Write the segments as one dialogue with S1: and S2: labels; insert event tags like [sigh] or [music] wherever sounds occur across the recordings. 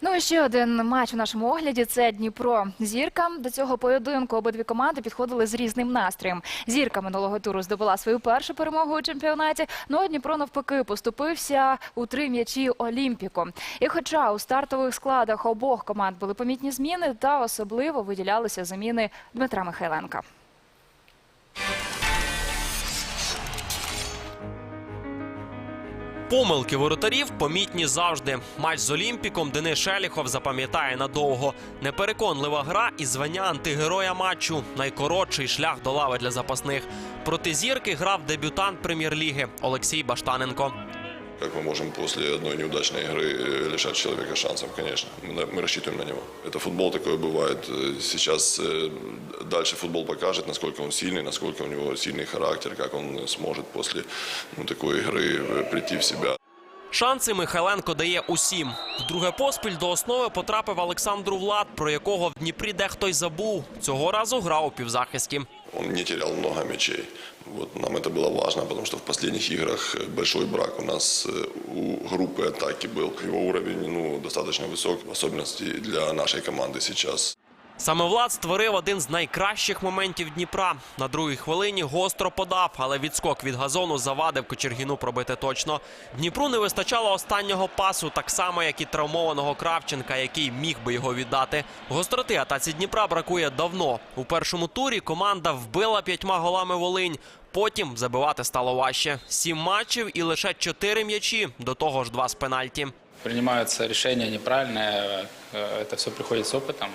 S1: Ну і ще один матч у нашому огляді це Дніпро. Зірка до цього поєдинку обидві команди підходили з різним настроєм. Зірка минулого туру здобула свою першу перемогу у чемпіонаті. Ну а Дніпро навпаки поступився у три м'ячі Олімпіку. І хоча у стартових складах обох команд були помітні зміни, та особливо виділялися заміни Дмитра Михайленка.
S2: Помилки воротарів помітні завжди. Матч з Олімпіком Денис Шеліхов запам'ятає надовго. Непереконлива гра і звання антигероя матчу. Найкоротший шлях до лави для запасних. Проти зірки грав дебютант прем'єр-ліги Олексій Баштаненко.
S3: Как мы можем после одной неудачной игры э, лишать человека шансов, конечно. Мы, на- мы рассчитываем на него. Это футбол такое бывает. Э, Сейчас э, дальше футбол покажет, насколько он сильный, насколько у него сильный характер, как он сможет после ну, такой игры э, прийти в себя.
S2: Шанси Михайленко дає усім. Вдруге поспіль до основи потрапив Олександру Влад, про якого в Дніпрі дехто й забув. Цього разу грав у півзахисті.
S3: Он не терял много мячей. Вот, нам это было важно, потому что в последних играх э, большой брак у нас э, у группы атаки был. Его уровень ну, достаточно высок, в особенности для нашей команды сейчас.
S2: Саме Влад створив один з найкращих моментів Дніпра. На другій хвилині гостро подав, але відскок від газону завадив Кочергіну пробити точно. Дніпру не вистачало останнього пасу, так само як і травмованого Кравченка, який міг би його віддати. Гостроти атаці Дніпра бракує давно. У першому турі команда вбила п'ятьма голами Волинь. Потім забивати стало важче. Сім матчів і лише чотири м'ячі. До того ж, два з пенальті
S4: Принимаются решения неправильные, э, это все приходит с опытом.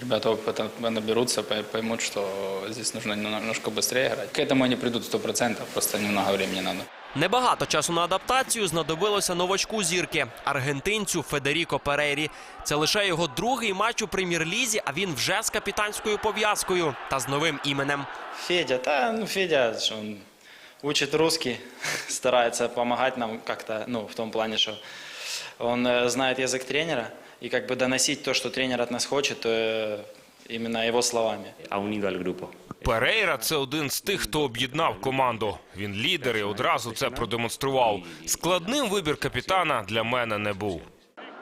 S4: Ребята опыта наберутся, пой- поймут, что здесь нужно немножко быстрее играть. К этому они придут 100%, просто немного времени надо.
S2: Небагато часу на адаптацію знадобилося новачку зірки аргентинцю Федеріко Перейрі. Це лише його другий матч у прем'єр-лізі, а він вже з капітанською пов'язкою та з новим іменем.
S5: Федя, да, ну Федя, что он учит русский, [laughs] старается помогать нам как-то, ну, в том плане, что он э, знает язык тренера, и как бы доносить то, что тренер от нас хочет, э, именно его словами.
S6: ha unido al grupo.
S7: Перейра це один з тих, хто об'єднав команду. Він лідер і одразу це продемонстрував. Складним вибір капітана для мене не був.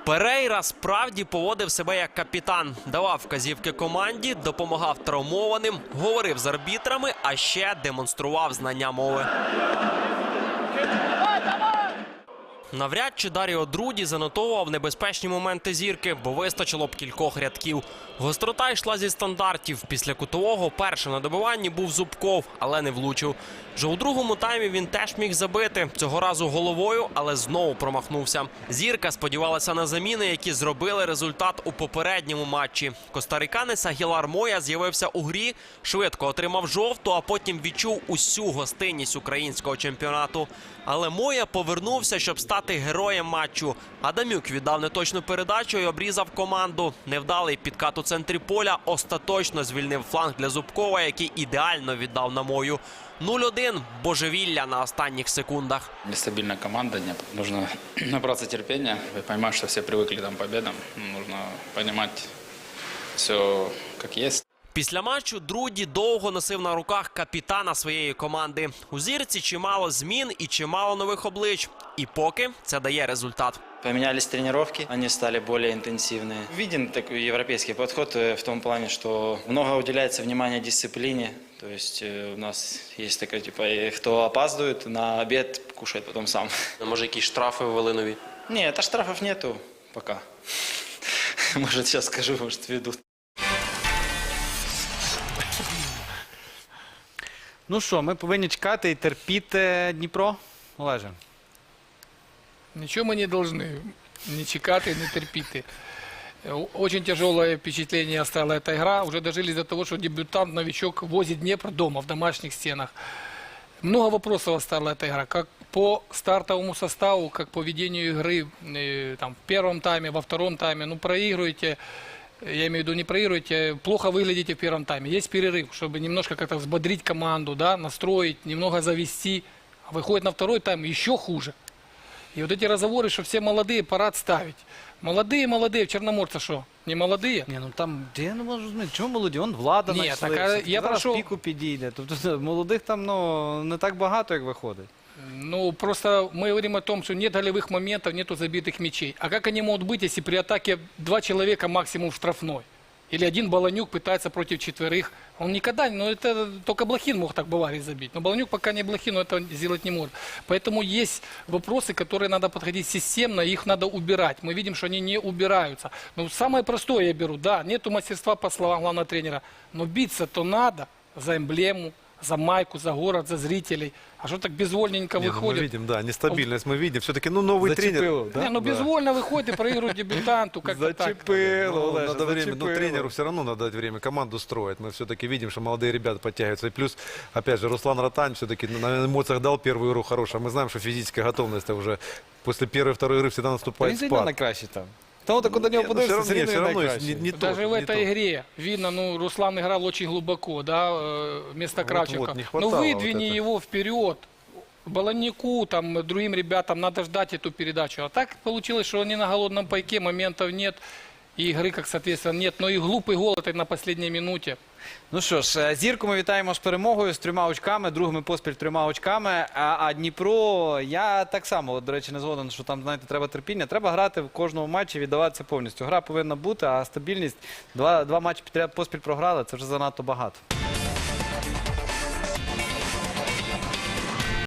S2: Перейра справді поводив себе як капітан, давав вказівки команді, допомагав травмованим, говорив з арбітрами, а ще демонстрував знання мови. Навряд чи Даріо Друді занотовував небезпечні моменти зірки, бо вистачило б кількох рядків. Гострота йшла зі стандартів. Після кутового першим на добиванні був Зубков, але не влучив. Вже у другому таймі він теж міг забити цього разу головою, але знову промахнувся. Зірка сподівалася на заміни, які зробили результат у попередньому матчі. Костариканець Агілар Моя з'явився у грі, швидко отримав жовту, а потім відчув усю гостинність українського чемпіонату. Але Моя повернувся, щоб стати героєм матчу. Адамюк віддав неточну передачу і обрізав команду. Невдалий підкат у центрі поля остаточно звільнив фланг для Зубкова, який ідеально віддав на мою. 0-1 божевілля на останніх секундах.
S4: Нестабильная команда, нужно [clears throat] набраться терпения, и понимать, что все привыкли там победам. Нужно понимать все как есть.
S2: Після матчу Друді довго носив на руках капітана своєї команди. У зірці чимало змін і чимало нових облич. І поки це дає результат.
S5: Поменялись тренировки, они стали более интенсивные. Виден такой европейский подход э, в том плане, что много уделяется внимания дисциплине. То есть э, у нас есть такое, типа, э, кто опаздывает на обед, кушает потом сам.
S2: Може, якісь штрафи ввели нові?
S5: Нет, а штрафов нету пока. [laughs] Может, сейчас скажу, может, ведут.
S8: Ну що, ми повинні чекати і терпіти Дніпро, Олеже.
S9: Ничего мы не должны не чекати, не терпіти. Э, Очень тяжелое впечатление оставила эта игра. Уже дожились до того, что дебютант, новичок возит Днепр дома, в домашних стенах. Много вопросов оставила эта игра. Как по стартовому составу, как по ведению игры э, там, в первом тайме, во втором тайме. Ну, проигрываете, э, я имею в виду, не проигрываете, плохо выглядите в первом тайме. Есть перерыв, чтобы немножко как-то взбодрить команду, да, настроить, немного завести. А выходит на второй тайм еще хуже. И вот эти разговоры, что все молодые, пора отставить. Молодые, молодые, в Черноморце что? Не молодые?
S8: Ні, ну там, я не можу зрозуміти, чому молоді? Он влада
S9: Ні,
S8: знайшли,
S9: так, а
S8: всі-
S9: я
S8: зараз
S9: прошу-
S8: піку підійде. Тобто [laughs] молодих там ну, не так багато, як виходить.
S9: Ну, просто мы говорим о том, что нет голевых моментов, нету забитых мячей. А как они могут быть, если при атаке два человека максимум в штрафной? Или один Баланюк пытается против четверых. Он никогда, ну это только Блохин мог так Баварии забить. Но Баланюк пока не Блохин, он это сделать не может. Поэтому есть вопросы, которые надо подходить системно, их надо убирать. Мы видим, что они не убираются. Ну, самое простое я беру, да, нету мастерства, по словам главного тренера, но биться-то надо за эмблему, за майку, за город, за зрителей. А что так безвольненько
S1: Не, ну, мы
S9: выходит?
S1: видим, да, нестабильность мы видим. Все-таки, ну, новый тренер.
S8: Зачепило, да?
S9: Не, ну безвольно выходит и проигрывает дебютанту. Как-то так.
S8: Зачепило,
S1: Ну,
S8: Олеже,
S1: надо время, ну,
S8: зачепило.
S1: тренеру все равно надо дать время команду строить. Мы все-таки видим, что молодые ребята подтягиваются. И плюс, опять же, Руслан Ротань все-таки на эмоциях дал первую игру хорошую. А Мы знаем, что физическая готовность уже после первой, второй игры всегда
S8: Він
S1: наступает
S8: зайде
S1: спад.
S8: на краще там. Тому так до нього
S1: Ні, ну,
S8: подивишся,
S1: все равно,
S8: все
S1: все равно
S8: найкраще.
S1: не, не
S9: Даже
S1: то,
S9: в
S1: не
S9: этой
S1: то.
S9: игре видно, ну, Руслан играл очень глубоко, да, э, вместо
S1: Вот-вот,
S9: Кравченко.
S1: не
S9: ну,
S1: хватало
S9: выдвини
S1: вот это.
S9: его вперед. Баланнику, там, другим ребятам надо ждать эту передачу. А так получилось, что они на голодном пайке, моментов нет. И игры, как соответственно, нет. Но и глупый гол это на последней минуте.
S8: Ну що ж, е, зірку ми вітаємо з перемогою з трьома очками, другими поспіль трьома очками. А, а Дніпро, я так само, до речі, не згоден, що там, знаєте, треба терпіння. Треба грати в кожному матчі, віддаватися повністю. Гра повинна бути, а стабільність, два, два матчі підряд поспіль програли, це вже занадто багато.